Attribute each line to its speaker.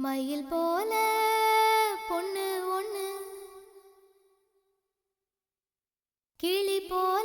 Speaker 1: மயில் போல பொண்ணு ஒண்ணு. கிளி போல